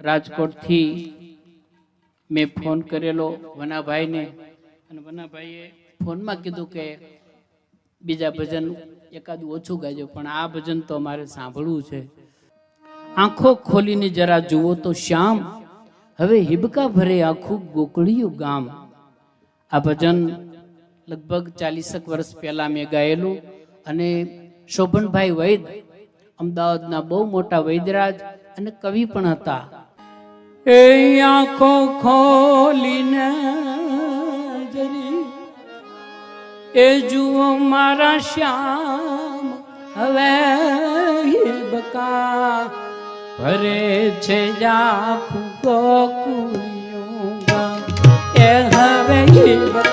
રાજકોટથી મેં ફોન કરેલો વનાભાઈને. અને વનાભાઈએ ફોનમાં કીધું કે બીજા ભજન એકાદું ઓછું ગાજો પણ આ ભજન તો અમારે સાંભળવું છે. આંખો ખોલીને જરા જુઓ તો શ્યામ. હવે હિબકા ભરે આખું ગોકળિયું ગામ. આ ભજન લગભગ ચાલીસક વર્ષ પહેલાં મેં ગાયેલું અને શોભનભાઈ વૈદ અમદાવાદના બહુ મોટા વૈદરાજ અને કવિ પણ હતા. એ આંખો ખોલીને જરી એ જુઓ મારા શ્યામ હવે બકા ભરે છે જાખું ગોકુળિયું ગામ. એ હવે હિબકા